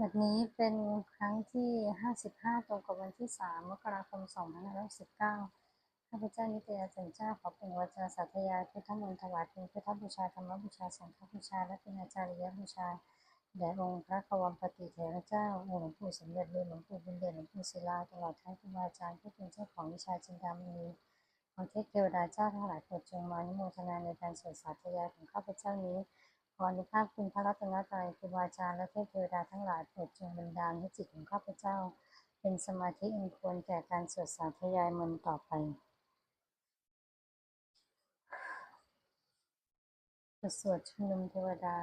บัดนี้เป็นครั้งที่ 55 ตรงกับวันที่ 3 มกราคม 2519 ข้าพเจ้านิตยาจันเจ้าขอเป็นวจาสาธยายพุทธมนต์ถวายเป็นพุทธบูชาธรรมบูชาสังฆบูชา และเป็นอาจาริยบูชาแด่องค์พระกวมปติเถระเจ้าองค์หลวงปู่สมเด็จหลวงปู่บุญเด่นหลวงปู่ศิลาตลอดทั้งครูบาอาจารย์ผู้เป็นเจ้าของวิชาจินดามณีขอเทพเทวดาเจ้าทั้งหลายโปรดจงมานุโมทนาในการสวดสาธยายของข้าพเจ้านี้ ขออนุภาพคุณพระรัตนตรัยครูบาอาจารย์และเทพเทวดาทั้งหลายโปรดจงบันดาลให้จิตของข้าพเจ้า เป็นสมาธิอันควรแก่การสวดสาธยายมนต์ต่อไปสวดชุมนุมเทวดา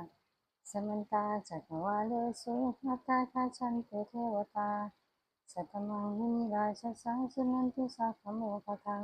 สมันตาจักรวาเลสุนัตตาคาชันตุเทวตาสัตมังมุนิราชสังสุนันตุสักขโมปะทัง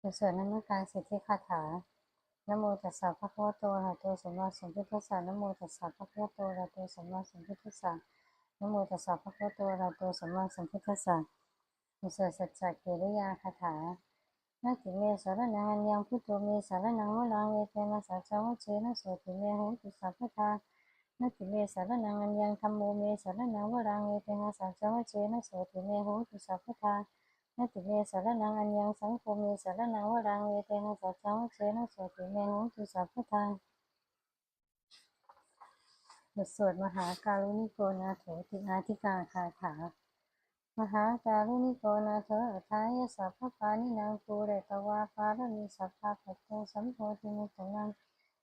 จะสวาชลทลวิสมิยาคขันมัสการสิทธิคาถานโมตัสสะภะคะวะโตอะระหะโตสัมมาสัมพุทธัสสะนโมตัสสะภะคะวะโตอะระหะโตสัมมาสัมพุทธัสสะนโมตัสสะภะคะวะโตอะระหะโตสัมมาสัมพุทธัสสะมีสวดสัจจะกิริยาคาถานาติเมสารนังอังพุทโธเมสารนังวรังเวเตนะสัจจวัชเชนะโสติเมโหตุสัพพทานาติเมสารนังอังธัมโมเมสารนังวรังเวเตนะสัจจวัชเชนะโสติเมโหตุสัพพทา นาติเมสารนังอัญญังสังโฆเมสารนังวรังเวเตนะสัจจังเชนะโสติเมโหตุสัพพทาบทสวดมหาการุณิโกนาโถติอาธิกาคาถามหาการุณิโกนาโถอัฏฐายสัพพปานินางปูเรตวาปารมีสัพพะปัตโตสัมโพธิมุตตนัง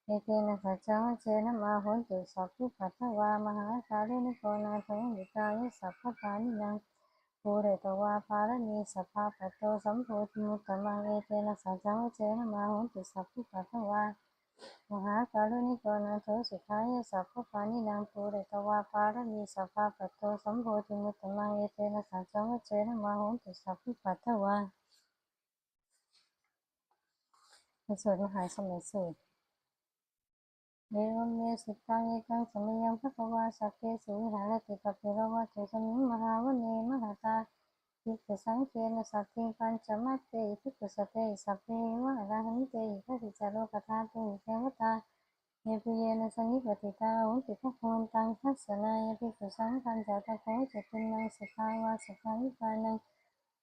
เอเตนะสัจจังเชนะมาโหนตุสัพพุปัทวามหาการุณิโกนาโถนิกายสัพพปานินาง ภูเรตวาภารณีสภาปโตสัมโพธิมุตตมังเอเตนะสัจจวเจนะมาหุนตุสัพพุปัทวามหาการุณิโกนาโทสุขายสัพพปานินางภูเรตวาภารณีสภาปโตสัมโพธิมุตตมังเอเตนะสัจจวเจนะมาหุนตุสัพพุปัทวาในส่วนมหาสมัยสูตร เอวเมสุตังเอกังสมัยยังพระกวาสัพเพสุวิหารติกปิรวัตถุสมิมหาวเนมหาตาภิกสังเกนสัพพิปัญจมัตเตภิกสเตสัพเพวะอรหันเตทัสสิจาโลกธาตุเทวตาเยปุเยนสังนิปติตาหุติภควตังทัสสนายภิกขุสังคันจตโคจตุนังสุขาวาสุขาวิปานัง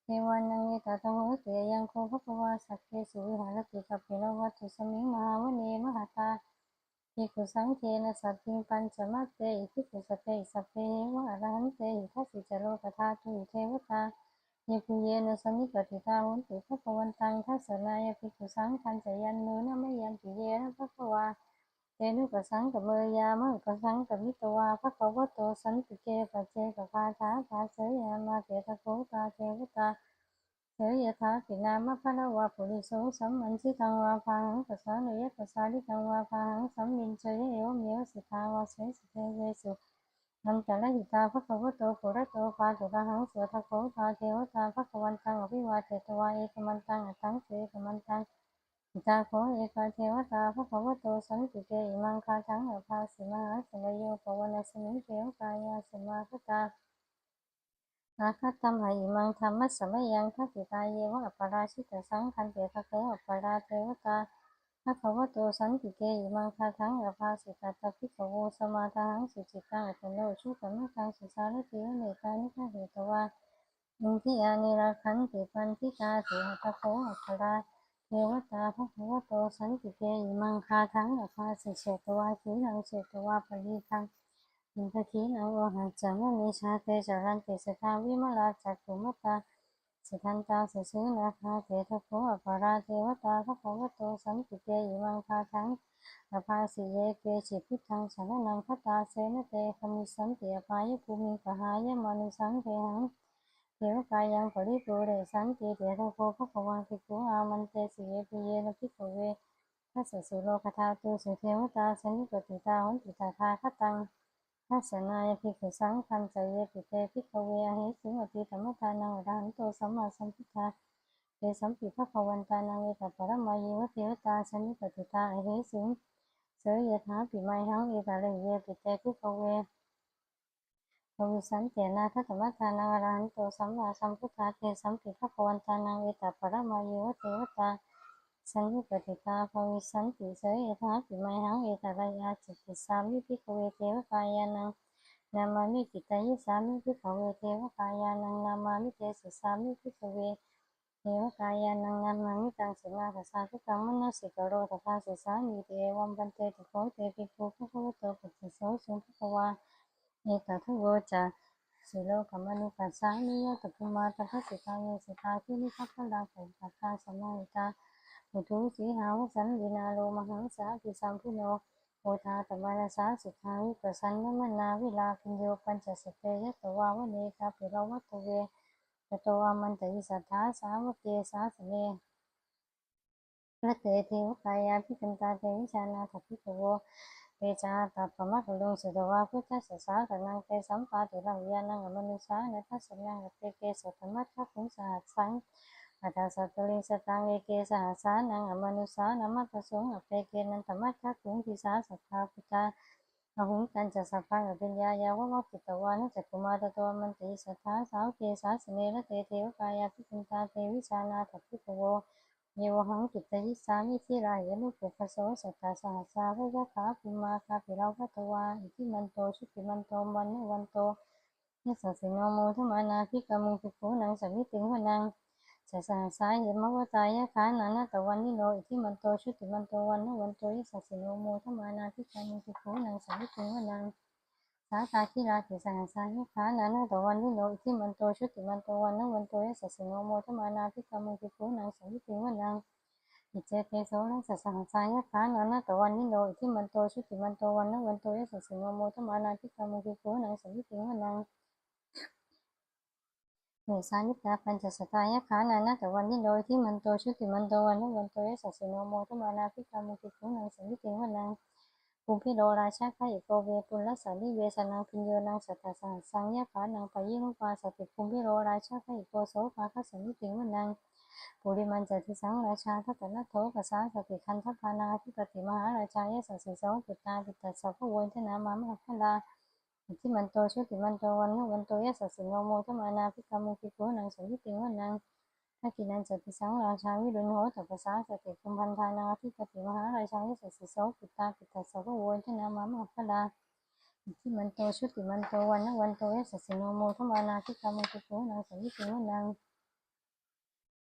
เทวานังเอตตะโหเตยังโคภควาสัพเพสุวิหารติกัปิรวัตถุสมิงมหาวเนมหาตา ภิกขุสังเทนะสัพพิปัญจมัตเตอิภิกขุสเตสัพเพวะอรหันเตอิทัสสิจโลกธาตุเทวตาเยปุเยนะสมิปติตาหุนตุภควันตังทัสสนายภิกขุสังคันจยันโนนะไมะยันติเยนะภควาเตนุปสังกับเมยามะอุปสังกับมิตวาภควโตสันติเกปัจเจกภาทาภาเสยามาเตตะโคตาเทวตา เสยถาปินามะพะละวะปุริโสสัมมันสิตังวาพังปัสสานุยปัสสาลิตังวาพังสัมมินเจยเอวเมวสิทาวาเสสิเทเวสุนันตะละหิตาภะคะวะโตปุระโตปาตุระหังเสทะโคตาเทวตาภะคะวันตังอภิวาเทตวาเอกมันตังอัตถังเสกมันตังหิตาโคเอกาเทวตาภะคะวะโตสันติเกอิมังคาทังอภาสิมหาสมโยปวนสมิงเทวกายาสมาคตา อาคาตัมหาอิมังธรรมะสมัยยังทัติตาเยวะอัปปราชิตสังคันเตทะโคอัปปราเทวตาภะคะวะโตสันติเกอิมังคาทังอภาสิตาตภิกโวสมาทังสุจิตังอัตโนชุกัมมะกังสุสารติวเนตานิฆะเหตวาอินทิยานิราคันติปันติกาสิหะตะโคอัปปราเทวตาภะคะวะโตสันติเกอิมังคาทังอภาสิเฉตวาสีนังเฉตวาปริทัง อินทคีนังโอหัจจามนิชาเตจารันติสทาวิมลาจักขุมตาสุทันตาสุสุนาคาเททโคอปาราเทวตาภคะวะโตสันติเกอิมังคาทังอภาสิเยเกจิพุทธังสารนังคตาเสนเตคมิสันติอปายภูมิปหายมนุสังเทหังเทวกายังปริปุเรสันติเถทโคภคะวังภิกุอามันเตสิเยปิเยนะภิกเวทัสสะสุโลกธาตุสุเทวตาสันนิปติตาหุนติตาทาคตัง ทัสสนายภิกขุสังคันจเยปิเตภิกขเวอหิสุงอติธรรมทานังอรหันโตสัมมาสัมพุทธาเตสัมปิภะควันตานังเอตปรมายิวเทวตาสมิปติตาอหิสุงเสยยถาปิไมหังเอตาเลเยปิเตภิกขเวภวิสันเตนะทัตตมทานังอรหันโตสัมมาสัมพุทธาเตสัมปิภะควันตานังเอตปรมายิวเทวตา สันนิปติตาภวิสันติเสยยถาปิไมหังเอตาลยาจิตติสามิภิกเวเทวกายานังนามามิกิตายิสามิพิขเวเทวกายานังนามามิเตสุสามิพิขเวเทวกายานังนามามิตังสิมาทัสสะทุกังมนสิกโรตถาสิสามิเตวัมปันเตตุโคเตปิภูภะคะวะโตปัสสโสสุภะคะวาเอตทัโวจาสิโลกมนุปัสสานิยตปุมาตถสิตาเยสิตาทินิพัพพลาภูปัตตาสมาหิตา อุทุสีหาวสันวินาโลมหังสาปิสัมพุโนโอทาตมานสาสุขาวิปัสสันนมนาวิลาพิโยปัญจสเปยตวาวเนกาปิรวัตเวตตวามันตยิสัทธาสาวเกสาสเนพระเตเทวกายาพิกันตาเตวิชานาถพิกโวเตจาตัปมะคุลุงสุตวาพุทธสสาตนังเตสัมปาติลังยานังอมนุสาเนทัสสนังเตเกสธรรมัตถคุงสหัสสัง อัตาสัตลิสตังเอเกสหัสานังอมนุสานามัตตสงอเปเกนันตมัตถคุงทิสาสัทธาพุทธาอหุงกันจะสัพพังอภิญญายาวะมะกิตวานะจักกุมารตวมันติสัทธาสาวเกสาสเนระเตเทวกายาภิกุณตาเทวิชานาถพิโวเยวหังกิตยิสามิทิรายนุปุปโสสัตตาสหัสสาวะยะขาภูมาคาปิราวะตวาอิทิมันโตชุติมันโตวันนวันโตยสัสสิโนโมทมานาภิกามุภิกขุนังสมิติงวนัง สสหสายยมวตายะขานานาตวันนิโนอิทิมันโตชุติมันโตวันนวันโตยสัสสิโนโมทมานาภิกามุภิกขุนังสมิติงวนังสาตาคิราติสหสายะขานานาตวันนิโนอิทิมันโตชุติมันโตวันนวันโตยสัสสิโนโมทมานาภิกามุภิกขุนังสมิติงวนังอิเจเตโสนัสสหสายะขานานาตวันนิโนอิทิมันโตชุติมันโตวันนวันโตยสัสสิโนโมทมานาภิกามุภิกขุนังสมิติงวนัง เมสานิตาปัญจสตายะขานานาแต่วันนี้โดยที่มันโตชุติมันโตวันนั้วันโตยสัสสิโนโมทมานาพิกามุติคุนังสัมมิติวันนังภูพิโรราชาข้าอิโกเวปุลสานิเวสนังพิญโยนังสัตตสหัสสังยะขานังปยิมุปาสติภูพิโรราชาข้าอิโกโสภาคสัมมิติวันนังปุริมันจติสังราชาทัตนะโทกสาสติคันทพานาธิปติมหาราชายสัสสิโสปุตตาปิตัสสะพวนทนามามหพลา ทิมันโตชุติมันโตวันนวันโตยะสัสสิโนโมทมานาภิกามุภิโกนังสัมมิติวันังทักขินันจติสังราชาวิรุณโหตัปปสาสติคุมพันธานาธิปติมหาราชายสัสสิโสปิตาปิตัสสะพะโวนทนามามหพลาทิมันโตชุติมันโตวันนวันโตยะสัสสิโนโมทมานาภิกามุภิโกนังสัมมิติวันัง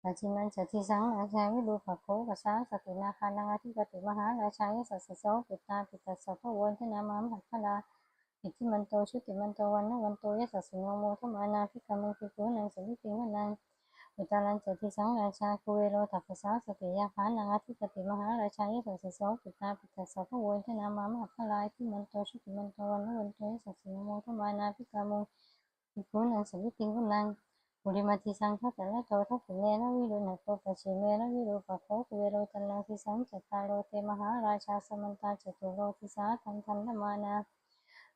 ปัจจิมันจติสังราชาวิรุปโภกสาสตินาคานังอธิปติมหาราชายสัสสิโสปิตาปิตัสสะพะโวนทนามามหพลา อิทิมันโตชุติมันโตวันนวันโตยสัสสิโนโมทมานาภิกามุภิกุนังสัมมิติวันังอุตารันจติสังราชาคุเวโรตัปปสาสติยาภานังอธิปติมหาราชายสัสสิโสปิตาปิตัสสะพะโวนทนามามหพลายที่มันโตชุติมันโตวันนวันโตยสัสสิโนโมทมานาภิกามุภิกุนังสัมมิติวันังปุริมาติสังฆตละโตทัพเนนะวิรุณโตปชิเมนะวิรูปโคคุเวโรตันนังทิสังจัตตาโรเตมหาราชาสมันตาจตุโรทิสาทันทันธมานา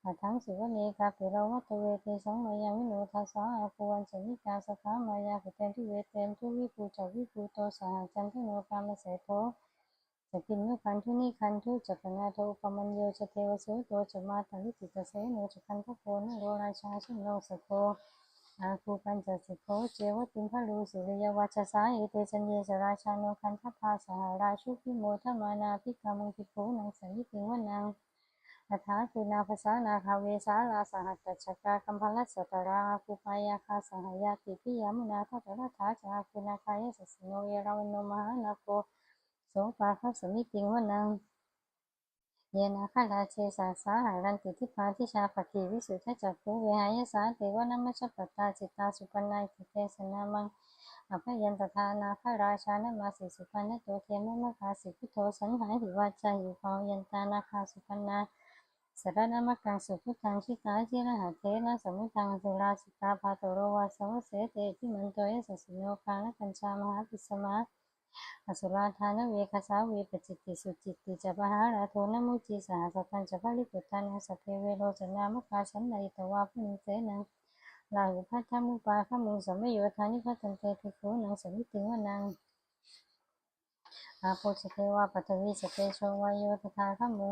อัทังสุวเนกาปิโรวัตเวเตสังมายาวิโนทัสสะอาภวันชนิกาสขามายาปิเตนทุเวเตนทุวิภูจวิภูโตสหจันทโนกามเสโทจะกินนุคันทุนิคันทุจักนาโทปมัญโยชเทวสุโตจะมาตันลิติตเสโนจะคันทโพนโรราชาชิโนสโคอาคูปัญจสิโคเจวติมพลูสุริยวัชสาเอเตจันเยสราชาโนคันทภาสหราชุพิโมทมานาภิกามุภิกขุนังสันยิติวันัง อัฏฐาคือนาภาษานาคาเวสาลาสหัตตชกาคัมพลัสสตราภูปายาคาสหายาติพิยามุนาทัตระถาจาคือนาคายสสโนเยราวนโนมหานาโกโสปาคัสมิติงวนังเยนาคาราเชสาสาหารันติทิพาทิชาภคีวิสุทธจักขุเวหายสาเทวนัมมชปตตาจิตตาสุปนายติเตสนามังอภยันตทานาคาราชานมาสิสุปันนโตเทมมะคาสิพุทโธสันหายหิวาจาหิปายันตานาคาสุปนา สรณมกังสุพุทธังชิตาจิระหะเทนะสมุทังสุราสิตาภาโตโรวาสวเสเตทิมันโตยสัสสิโนกานะกัญชามหาปิสมาอสุราธานเวคสาเวปจิตติสุจิตติจะปะหาราโทนมุจีสหสัตันจะพลิปุตานังสพเพเวโรจนามกาสันนริตวาพุนเสนังลาหุพัทธมุปาขมุสมัยโยธานิพัตันเตติโขนังสมิติวนังอาโปชเทวาปัตวิสเตโชวายโยตถาขมุ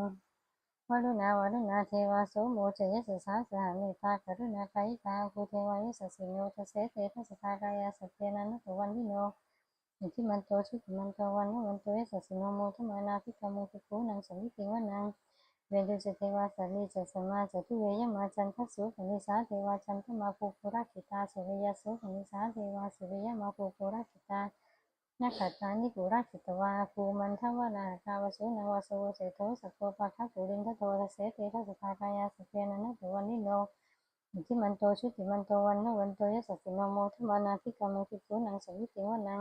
รุณาวรุณาเทวาโสโมเจยสสาสหเมตตากรุณาไกตาภูเทวายุสสิโนทเสเตทัสตากายาสเปนันตวันวิโนอิทิมันโตชุติมันโตวันนวันโตเอสสิโนโมทมานาภิกขโมภิกขุนังสมิติวนังเวนตุจเทวาสัลลิจสมาจตุเวยมาจันทสุขนิสาเทวาจันทมาภูปุระกิตาสุริยสุขนิสาเทวาสุริยมาภูปุระกิตา นักขัตตานิปุระกิตวาภูมันทวนาคาวสุนาวาโสเสโทสัพโพปะคะปุรินทโททเสเตทัสตากายาสเปนันตวันนิโนอิทิมันโตชุติมันโตวันนวันโตยสสินโมทมานาภิกขโมภิกขุนังสมิติวนัง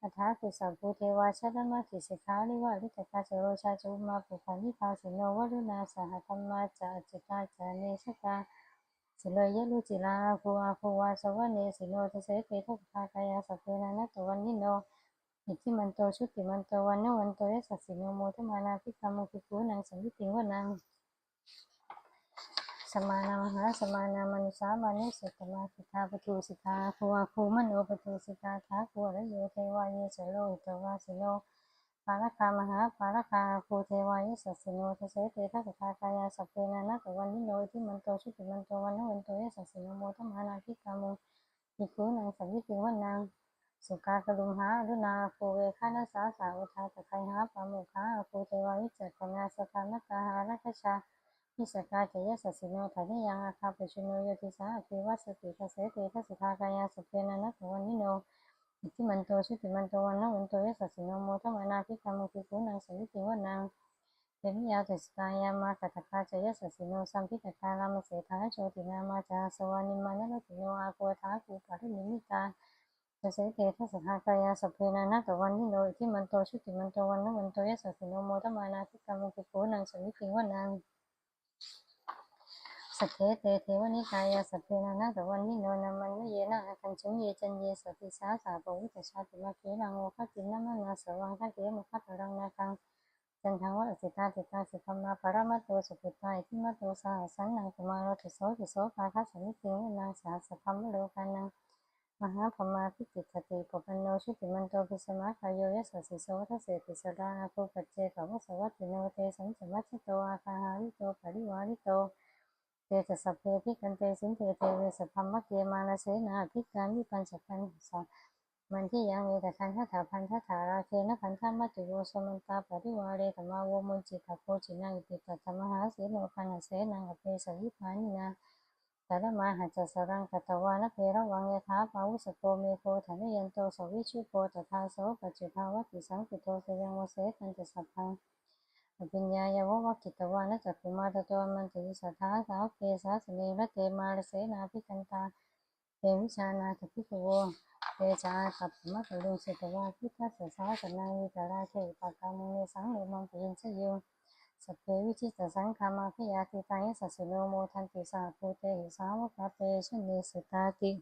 อัฏฐากุสัพพุเทวาชรมาติสิกขาลิวะลิตกาจโรชาจุมาปุปันิพาสิโนวรุณาสหธรรมาจาจิตาจาเนชกาสิเลยยะลุจิลาภูอาภูวาสวะเนสิโนทเสเตทัพพากายาสเพนานัตวันนิโน อิทิมันโตชุติมันโตวันนวันโตยสัสสิโนโมทมานาภิกขโมภิกขุนังสัมมิติวนังสมานามหาสมานามนุสามานุสตมาสิทาปทูสิทาภูวาภูมโนปทูสิทาทาภูระโยเทวายสโลหิตวาสิโนปารคามหาปารคาภูเทวายสัสสิโนทเสเตทัสสะกายาสัพเพนานัตวันนิโนที่มันโตชุติมันโตวันนวันโตยสัสสิโนโมทมานาภิกามุภิกขุนังสัมมิติวนนาง สุกากลุมหาอรุณาภูเวคานาสาสาวทาตะไคหาปามุขาภูเทวายิจัตตนาสตานกาหารัคชานิสกาเจยสัสสิโนทานิยังอาคาปชุโนโยติสาอภิวัสติทัสเสติทัสสทากายาสุเพนันตวันนิโนอิทิมันโตชุติมันโตวันนวันโตยสัสสิโนโมทมานาภิกขมุภิกขุนังสวิติวันนางเตมิยาติสตายามากัตคาเจยสัสสิโนสัมพิตกาลามเสทาโชตินามาจาสวานิมานรติโนอาโกธาภูปาริมิมิตา ทัสเสติทัสสทากายาสเพนันะตวันนิโนอิทิมันโตชุติมันโตวันนวันโตยสัสิโนโมทมานาภิกขมุภิกขุนังสวิติวันนางสเคเตเทวนิกายาสัพเพนานาตวันนิโนนามันเยนะอาคันชุงเยจันเยสติสาสาปวิตชาติมาเกลังโอคตินามานาสวังคเกมุขตรังนาคังจันทังวะสิตาติตาสิธรรมาปรมัตโตสุปิตาอิทิมัตโตสหสันนังกุมารติโสติโสภาคัสมิติงนางสาสพัมมโลกานัง มหาพมาพิจิตติปปันโนชุติมันโตพิสมาคายโยยสัสสิโสทัสเสติสราภูปัจเจกวสวัตติโนเตสังสมัชโตอาคาหาริโตปริวาริโตเตจะสัพเพพิกันเตสินเตเตเวสัพัมะเกมาลเสนาพิการวิปัญจกันสองมันที่ยังมีแต่คันทัถาพันทัถาราเคนะพันธมัตติโยสมันตาปริวาเรธรรมาโวมุนจิตาโพจินังอิติตัตมหาเสโนคันเสนังอเปสวิปานินา ตระมาหัจจสรังกตวานเพระวังยถาปาวุสโกเมโพธนยันโตสวิชุโกตถาโสปัจจุภาวติสังกิโตสยังวเสกันจะสัพพังอภิญญายาวะกิตวานจักขุมาตตวมันติสัทธาสาวเกสาสเนระเตมาลเสนาภิกันตาเตวิชานาถพิกโวเตจาขับมัตลุงสิตวาพิทัสสาสนาวิตาราเทปากามุเนสังโลมังปินชโย สเพวิชิตสังคามาพิยาติตังยสัสสิโนโมทันติสาภูเตหิสาวกเตชเนสตาติ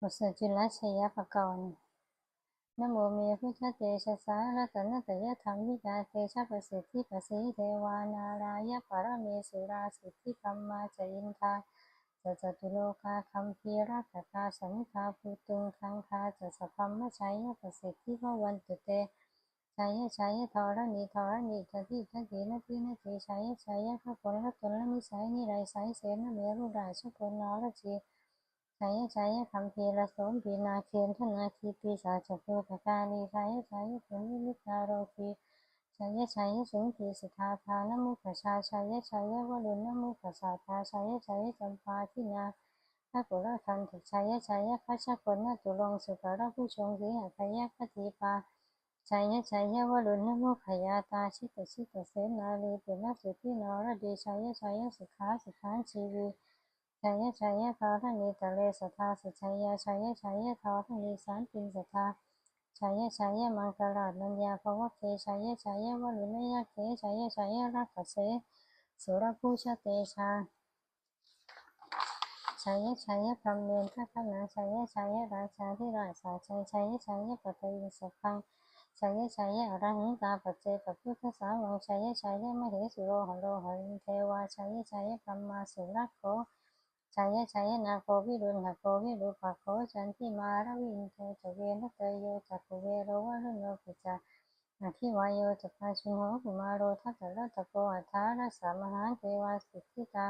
มุสจิลชยปกรณ์นโมเมพุทธเตชะสารัตนตยธรรมวิกาเตชะประสิทธิประสิเทวานารายปรเมสุราสิทธิธรรมาจินทาจะจตุโลกาคัมภีรักตาสังฆาภูตุงคังคาจะสัพพมชัยประสิทธิพวันตุเต ชัยชัยทรณีทรณีทติทตินาทีนาทีชัยชัยพระผลละตนละนิสัยนิไรสัยเสนเมรุราชพลนรจีชัยชัยคัมภีรสมพีนาเคียนธนาคีปีศาจโพธกาลีชัยชัยผลวิลิกาโรคีชัยชัยสุงคีสิทธาภานมุขชาชัยชัยวรุณนมุขสาธาชัยชัยจำปาทินาทักุระคันติชัยชัยคัชคนนาตุลงสุกระผู้ชงสีหะพยคติปา ชัยชัยวรุณนโมขยาตาชิตชิตเสนาลีปุณสุทินรดีชัยชัยสุขาสุขานชีวีชัยชัยทอทนีตะเลสทาสุชัยชัยชัยทอทนีสารปินสทาชัยชัยมังกรานัญญาภวเคชัยชัยวลุนยเคชัยชัยรักเสสุรภูชเตชาชัยชัยพรหมเนรทัคนาชัยชัยราชาธิราชาชัยชัยชัยปตติสัพพัง ชัยชัยอรหังตาปัจเจกพุทธสาวังชัยชัยมเหสุโรหโรหริเทวาชัยชัยพรหมาสุรักโขชัยชัยนาโควิรุณหโควิรุปะโคจันทิมารวินเทจเวนะเตโยจักเวโรวะรุโนปิจาอธิวายโยจักาชุโหกุมารโรทัตตะระตะโกอัฏฐารัสามหาเทวาสิทธิตา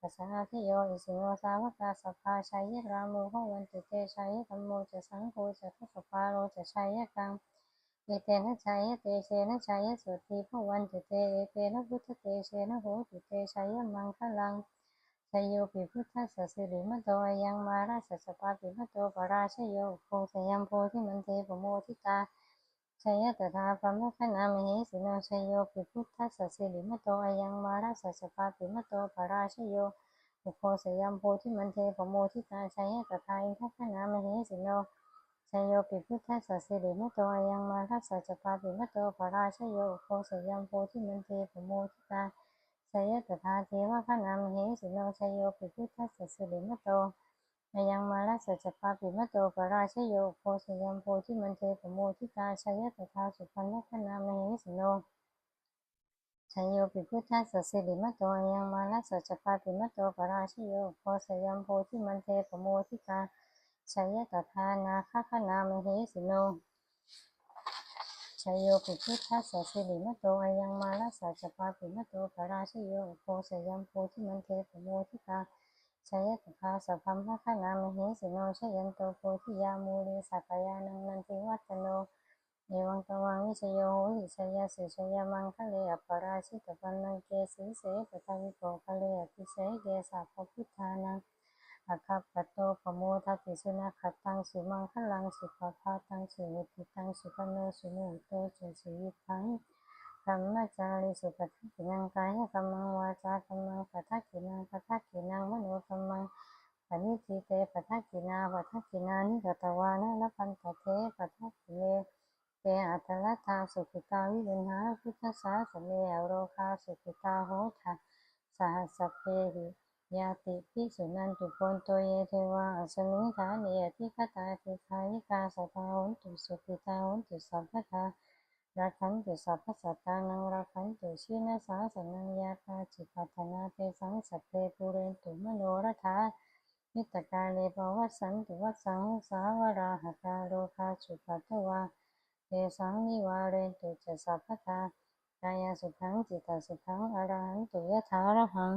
ปัสสาธิโยอิสิโนสาวกาสัพพาชัยยะรามุขวันติเตชัยยะธรรมโมจะสังโฆจะทุกปาโรจะชัยยะกัง เอเตนะชัยเตเชนะชัยสุติภวันติเตเอเตนะพุทธเตเชนะโหติเตชัยมังคลังชัยโยปิพุทธสัสสิริมโตยังมาราสัสปาปิมโตปราชโยโคสยมโพธิมันเตปโมทิตาชัยตถาพรหมคณามเหสิโนชัยโยปิพุทธสัสสิริมโตอยังมาราสัสปาปิมโตปราชโยโคสยามโพธิมันเทปโมทิตาชัยตถาอินทคณามเหสิโน ชยโยปิพุทธสัสสิริมโตอายังมาราสัสปาปิมโตปราชโยโคสยามโพธิมันเทปโมทิตาชยตถาเทวคณามเหสิโนชยโยปิพุทธสัสสิริมโตอายังมาลสัจจปาปิมโตปราชโยโคสยัมโพธิมันเทปโมทิกาชยตถาสุพันนคณามเหสิโนชยโยปิพุทธัสสะสิริมโตอายังมาลสัจจปาปิมโตปราชโยโคสยัมโพธิมันเทปโมทิกา ชัยตถานาคคณามเหสโนชยโยปิพุทธัสสะสิริมโตอายังมาลสัจปาปิมโตปราชโยโคสยัมโพธิมันเทปโมทิกาชยตถาสัพพัมภคณามเหสิโนชยันโตโพธิยามูลีสักยานังนันติวัตโนเอวังตวังวิชโยโหหิชยสิชยมังคะเลอปราชิตปันนังเกสีเสปทวิโกคะเลอภิเสเกสัพพุทธานัง อาคัปปโตปโมทัติสุนัขตังสุมังคลังสุปภาตังสุวุติตังสุปโนสุโนโตเจสุยิพังธรรมจาริสุปทักขินังกายกรรมังวาจากรรมังปทักขินังปทักขินังมโนกรรมังปณิทิเตปทักขินาปทักขินานิกตวานะละพันตเทปทักขิเลเตอัตละทาสุขิตาวิรุณหาพุทธสาสเมอโรคาสุขิตาโหทาสหัสเพหิ ยาติพิสุนันตุโกนโตเยเทวาอสมิงฐานเนยติคตาติคายิกาสตาหุนตุสุขิตาหุนตุสัพพทารักขันตุสัพพสัตตานังรักขันตุชินาสาสนังยาตาจิปัฏนาเตสังสัพเพปุเรนตุมโนรถานิตกาเลปวัสสันตุวัสสังสาวราหตาโลคาจุปัตวาเตสังนิวาเรนตุจะสัพพทากายสุขังจิตาสุขังอรหันตุยะถาระหัง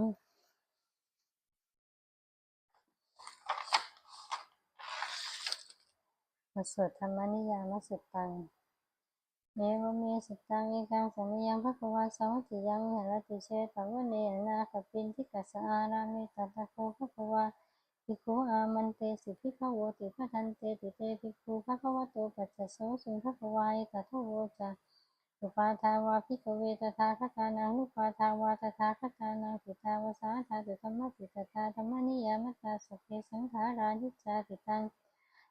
มาสวดธรรมนิยามสุตังเนวเมสุตังเอกังสมิยังภควาสวัติยังวิหารติเชตวเนนาคปินทิกัสอารามิตตะโคภควาภิกขุอามันเตสิภิกขโวติพระทันเตติเตภิกขุภควาโตปัจจโสสุภควายตถโวจาอุปาทาวาภิกขเวตถาคตานังอุปาทาวาตถาคตานังติตาวสาธาตุธรรมติตตาธรรมนิยามตาสพเพสังขารานิจจาติตัง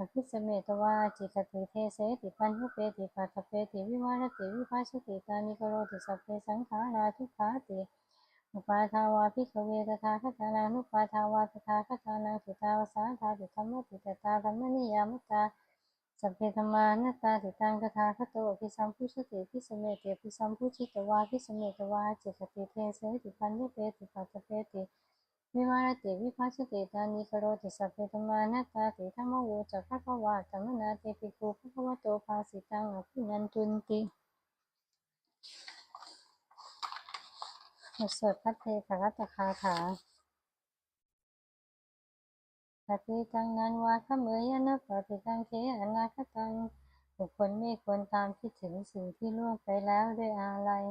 อภิสัมพุชติพิสเมติอภิสัมพุชิตวาอภิสเมตวาจิตติเทเสติปัญญเปติปัตเปติวิวารติวิภัสติตานิโกโรติสัพเพสังขาราทุกขาติอุปาทาวาภิกขเวตถาคตานังนุปาทาวาตถาคตานังติตาวสาธาติธรรมติตตาธรรมนิยามตาสัพเพธรรมานัตตาติตังตถาคตโตอภิสัมพุชติพิสเมติภิสัมพุชิตวาพิสเมตวาจิตติเทเสติปัญญเปติปัตเปติ วิวารติวิภัสสติตานิกโรติสัพเพธมานัตตาติธรรมโวจักขะวาตัมมนาเตปิโกภควโตภาสิตังอภินันตุนติสวดพัทเทขรัตคาถาปฏิตังนันวาขเมยนะปฏิตังเทอนาคตังบุคคลไม่ควรตามคิดถึงสิ่งที่ล่วงไปแล้วด้วยอาลัย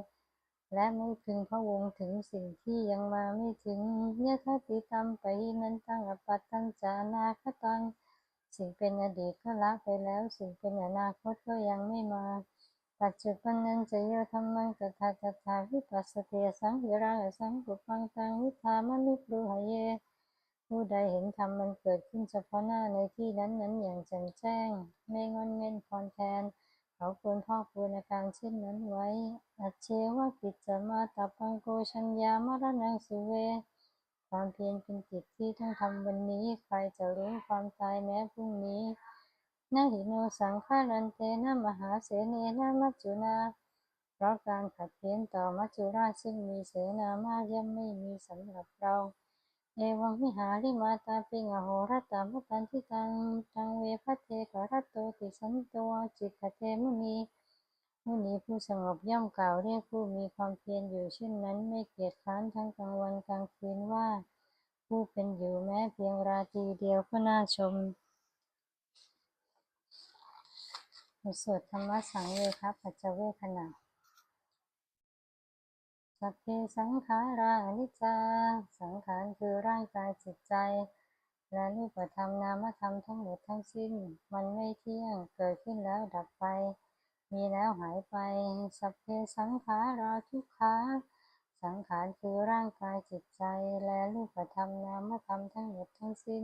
และไม่พึงพะวงถึงสิ่งที่ยังมาไม่ถึงยะทติตัมปนั้นตั้งอปัตตังจานาคตังสิ่งเป็นอดีตก็ละไปแล้ว สิ่งเป็นอนาคตก็ยังไม่มาปัจจุบันนั้นจะโยธรรมังตถาตถาวิปัสสติสังวิราสังปุปังตังวิธามนุปรูหเย ผู้ใดเห็นธรรมมันเกิดขึ้นเฉพาะหน้าในที่นั้นนั้นอย่างแจ่มแจ้ง ไม่งอนเง่นคลอนแคลน เขาควรพ่อควรอาการเช่นนั้นไว้ อัจเชวะกิจจมาตาปังโกชัญญามรณังสุเว ความเพียรเป็นกิจที่ต้องทำวันนี้ ใครจะรู้ความตายแม้พรุ่งนี้นาหิโนสังขารันเตนะมหาเสเนนะมัจจุนา เพราะการขัดเพี้ยนต่อมัจจุราชซึ่งมีเสนามากย่อมไม่มีสำหรับเรา เอวังวิหาริมาตาปิงอโหรตามตันทิตังตังเวพัทเทกรัตโตติสันโตจิตขเทมุนีมุนีผู้สงบย่อมกล่าวเรียกผู้มีความเพียรอยู่เช่นนั้นไม่เกียจคร้านทั้งกลางวันกลางคืนว่า ผู้เป็นอยู่แม้เพียงราตรีเดียวก็น่าชมสวดธรรมสังเวคะปัจจเวคขณะ สัพเพสังขารานิจจา สังขารคือร่างกายจิตใจ และรูปธรรมนามธรรมทั้งหมดทั้งสิ้น มันไม่เที่ยงเกิดขึ้นแล้วดับไป มีแล้วหายไป สัพเพสังขาราทุกขาสังขารคือร่างกายจิตใจ และรูปธรรมนามธรรมทั้งหมดทั้งสิ้น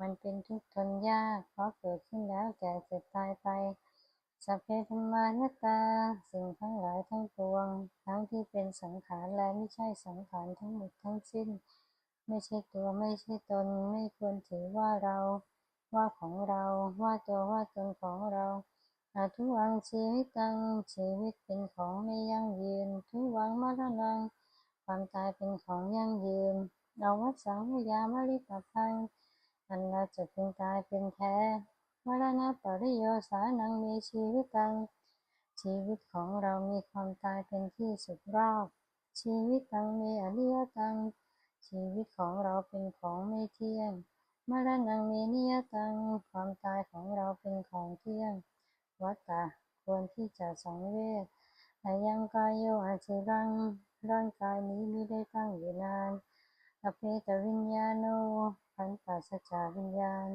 มันเป็นทุกข์ทนยากเพราะเกิดขึ้นแล้วแก่เจ็บตายไป สัพเพธรรมานตา สิ่งทั้งหลายทั้งปวง ทั้งที่เป็นสังขารและไม่ใช่สังขารทั้งหมดทั้งสิ้น ไม่ใช่ตัวไม่ใช่ตน ไม่ควรถือว่าเรา ว่าของเรา ว่าตัวว่าตนของเราอาทุวังชีวิตตังชีวิตเป็นของไม่ยั่งยืน ทุวังมรณังความตายเป็นของยั่งยืนเอาวัสังวิยามริปพังอันเราจะพึงตายเป็นแท้ มรณะปริโยสานังมีชีวิตตัง ชีวิตของเรามีความตายเป็นที่สุดรอบ ชีวิตตังมีอริยตัง ชีวิตของเราเป็นของไม่เที่ยงมรณังมีนิยตัง ความตายของเราเป็นของเที่ยง วัตตะควรที่จะสังเวชอายังกายโยอาจิรัง ร่างกายนี้ไม่ได้ตั้งอยู่นานอเพตวิญญาโนพันปัสจาวิญญาณ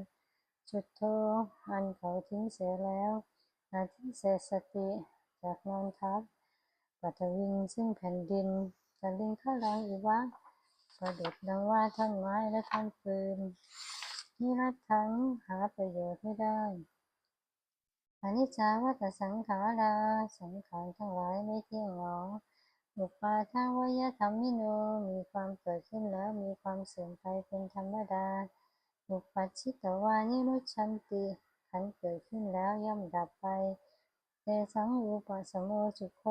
จุดโทอันเขาทิ้งเสียแล้วอาทิเสสติจากนอนทับปัทวิงซึ่งแผ่นดินจะลิงข้ารังอีวะประดุดดังว่าท่อนไม้และท่อนปืนนิรัตทั้งหาประโยชน์ไม่ได้อนิจจาวัตสังขาราสังขารทั้งหลายไม่เที่ยงหรออุปาทาวยธรรมิโนมีความเกิดขึ้นแล้วมีความเสื่อมไปเป็นธรรมดา อุปัชชิตวานิรุชันติขันเกิดขึ้นแล้วย่อมดับไปเตสังอุปสมโมสุโค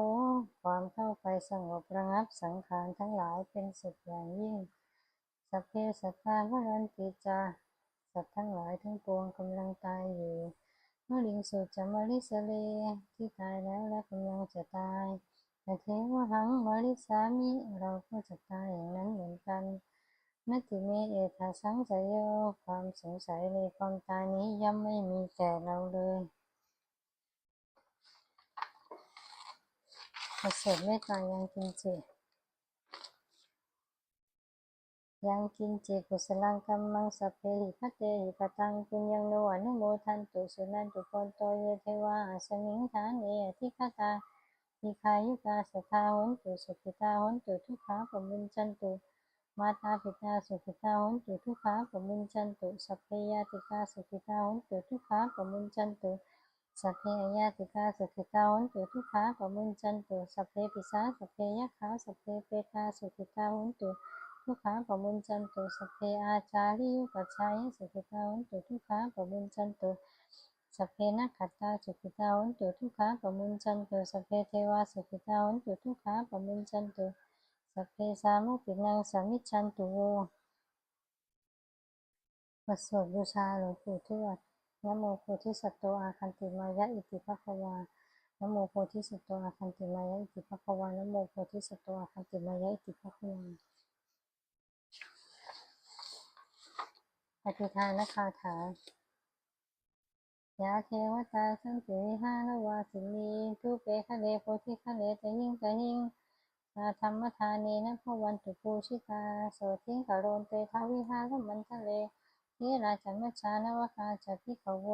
ความเข้าไปสงบระงับสังขารทั้งหลายเป็นสุขอย่างยิ่งสัพเพสัตตาวรันติจาสัตว์ทั้งหลายทั้งปวงกำลังตายอยู่มลิงสุจามาริสเลที่ตายแล้วและกำลังจะตายแต่เทวหังมาริสามิเราก็จะตายอย่างนั้นเหมือนกัน นัตติเมเอทาสังสยโยความสงสัยในความตายนี้ย่อมไม่มีแก่เราเลยเสริฐเมตตายังกินจิยังกินจิกุสลังกัมมังสัพเพหิพัตเตหิปตังปุญญังโนอนุโมทันตุสุนันตุโคนโตเยเทวาสมิงฐานเอทิคตาทิคายุกาสทาหนตุสุขิตาหนตุทุกขาปมุญจันตุ มาตาปิตาสุขิตาหุนตุทุกขาปมุญจันตุสัพเพยาติกาสุขิตาหุนตุทุกขาปมุญจันตุสัพเพยาติกาสุขิตาหุนตุทุกขาปมุญจันตุสัพเพปิสาสัพเพยัคขาสัพเพเปตาสุขิตาหุนตุทุกขาปมุญจันตุสัพเพอาจาริยุปัชายสุขิตาหุนตุทุกขาปมุญจันตุสัพเพนักขัตตาสุขิตาหุนตุทุกขาปมุญจันตุสัพเพเทวาสุขิตาหุนตุทุกขาปมุญจันตุ สัพเพสามุปินังสามิจฉันตุโวบสวดบูชาหลวงปู่ทวดนโมโพธิสัตโตอาคันติมายะอิติภควานโมโพธิสัตโตอาคันติมายะอิติภควานโมโพธิสัตโตอาคันติมายะอิติภควาปฏิทานคาถายาเทวตาสันติวิหารวาสินีทุเปคะเลโพธิคะเลตหิงตหิง สาธรรมทานีนะพวันตุปูชิตาโสทิงกโรนเตทาวิหารมันทะเลทิราชมัจฉานวคาจพิขโว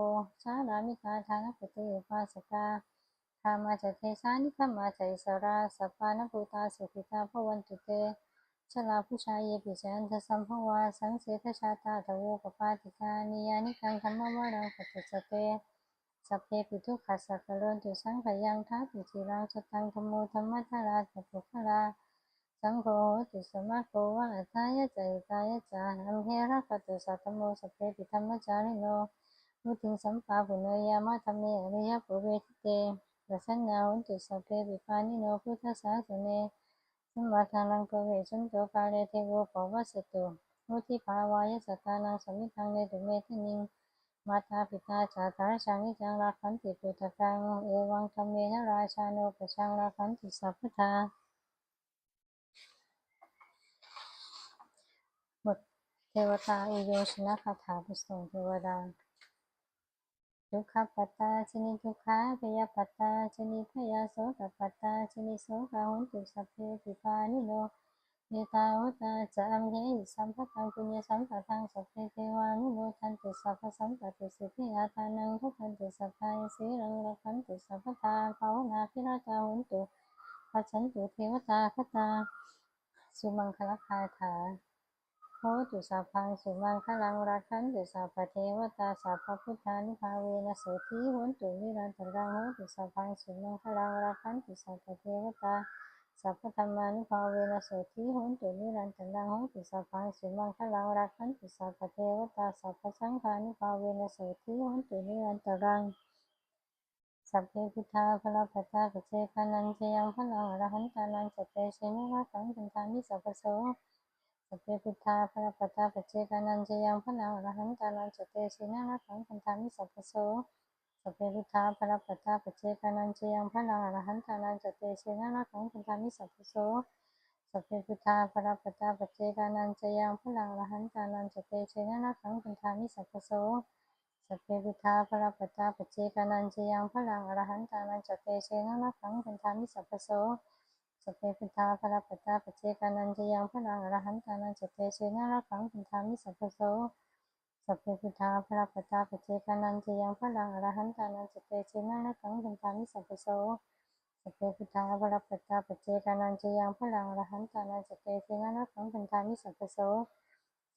ชารามิกาทานปฏิอุปาสกาธามาจเทสานิขมาจอิสราสัพพานภูตาสุขิตาภวันตุเตชลาผู้ชายเยปิจันทสัมภวาสังเสทชาตาทโวปปาติกานิยานิกังธรรมวารังปัจจสเต สัพเพปิทุกขัสสะกะโลนตุสังขยังทัตุจิรังสตังธรรมโมธรรมะทาราตปุคลาสังโฆตุสมะโกวะอัตายะจายตายะจาอัมเหระคตุสัตตโมสัพเพปิธรรมจาริโนมุติงสัมปาปุเนยามะธรรมเมอริยปุเวทิเตปัสสนาหุนตุสัพเพปิปานิโนพุทธสาสเนสัมมาทานังกเวชันโตกาเลเทโวปวัสสตุมุทิภาวายสตานังสมิทังเนตุเมทนิง มาตาปิตาจาตาชามิจังราคันติปุตตะกังเอวังธรรมเมนะราชาโนปชังราคันติสัพพทาบทเทวตาอุโยชนะคาถาปรสงค์เทวดาทุกขปัตตาชนิทุกขาพยาปัตตาชนิพยาโสกปัตตาชนิโสกาหุนตุสัพเพปิปานิโน เยตาหุตาจะอัมเหหิสัมภตังปุญญสัมปทังสัพเพเทวานุโมทันตุสัพพสัมปติสิทธิอาทานังทุทันตุสัพพายสีรังรักขันตุสัพพทาภาวนาพิราตาหุนตุปัจฉันตุเทวตาคตา สุมังคลคาถาโหตุสัพพังสุมังคลังราคันตุสัพพเทวตาสัพพพุทธานุภาเวนะโสทิโหนตุนิรันตรังโหตุสัพพังสุมังคลังราคันตุสัพพเทวตา สัพพธรรมานุภาเวนะโสทิโหนตุนิรันตรังโหตุสัพพังสุมังคลังราคันตุสัพพเทวตาสัพพสังฆานุภาเวนะโสทิโหนตุนิรันตรังสัพเพพุทธาพระปัตตาปเจกานันเจยังพลังอรหันตานังจเตเชนะระสังคันธามิสัพพโสสัพเพพุทธาพระปัตตาปเจกานันเจยังพลังอรหันตานังจเตเชนะระสังคันธามิสัพพโส เพพุทธาพระปัตตาปเจกานันเจยังพลังอรหันตานังจเตเชนะระสังคันธามิสัพพโสสัพเพพุทธาพระปัตตาปเจกานันเจยังพลังอรหันตานังจเตเชนะระสังคันธามิสัพพโสสัพเพพุทธาพระปัตตาปเจกานันเจยังพลังอรหันตานันจเตเชนะระสังคันธามิสัพพโสสัพเพพุทธาพระปัตตาปเจกานันเจยังพลังอรหันตานันจเตเชนะระสังคันธามิสัพพโส สัพเพพุทธาพระปัตาปเจกานันจะยังพลังอรหันตานันจเตเชนะนะกังคันตามิสัพพโสสัพเพพุทธาพระปัตาปเจกานันจะยังพลังอรหันตานันจเตเชนะนะกังคันตามิสัพพโส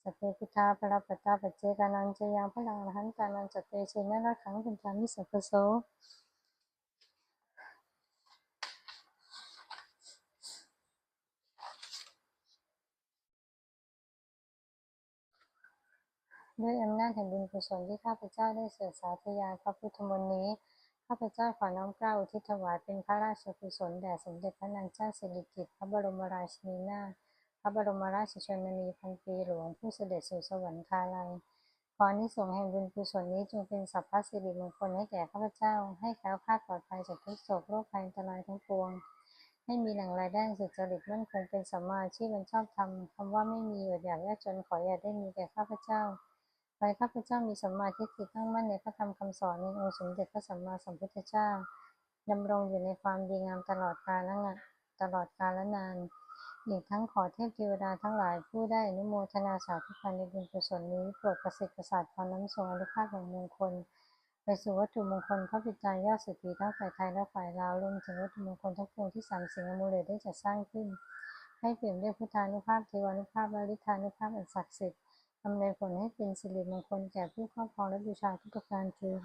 สัพเพพุทธาพระปัตาปเจกานันจะยังพลังอรหันตานันจเตเชนะนะกังคันตามิสัพพโส ด้วยอำนาจแห่งบุญกุศลที่ข้าพเจ้าได้เสดสาธยายพระพุทธมนต์นี้ ข้าพเจ้าขอน้อมเกล้าอุทิศถวายเป็นพระราชกุศลแด่สมเด็จพระนางเจ้าสิริกิติ์พระบรมราชินีนาถพระบรมราชชนนีพันปีหลวงผู้เสด็จสู่สวรรคาลัยขออนิสงส์แห่งบุญกุศลนี้จงเป็นสัพพสิริมงคลให้แก่ข้าพเจ้า ให้แคล้วคลาดปลอดภัยจากทุกโศกโรคภัยอันตรายทั้งปวง ให้มีแหล่งรายได้สุจริตมั่นคงเป็นสัมมาชีพอันชอบธรรมคำว่าไม่มีอดอยากยากจนขออย่าได้มีแก่ข้าพเจ้า ขอให้ข้าพเจ้ามีสัมมาทิฏฐิตั้งมั่นในพระธรรมคำสอนในองค์สมเด็จพระสัมมาสัมพุทธเจ้าดำรงอยู่ในความดีงามตลอดกาลและงตลอดกาลและนานอีกทั้งขอเทพเทวดาทั้งหลายผู้ได้อนุโมทนาสาธุการในบุญกุศลนี้โปรดประสิทธิ์ประสาทพรน้ำทรงอนุภาพแห่งมงคล ไปสู่วัตถุมงคลพระปิตายอดสุขีทั้งฝ่ายไทยและฝ่ายลาวรวมถึงวัตถุมงคลทั้งปวงที่สามสิ่งอมูลเลได้จัดสร้างขึ้น ให้เปี่ยมด้วยพุทธานุภาพเทวานุภาพและฤทธานุภาพอันศักดิ์สิทธิ์ อำนวยผลให้เป็นสิริมงคลแก่ผู้ครอบครองและบูชาทุกประการคือ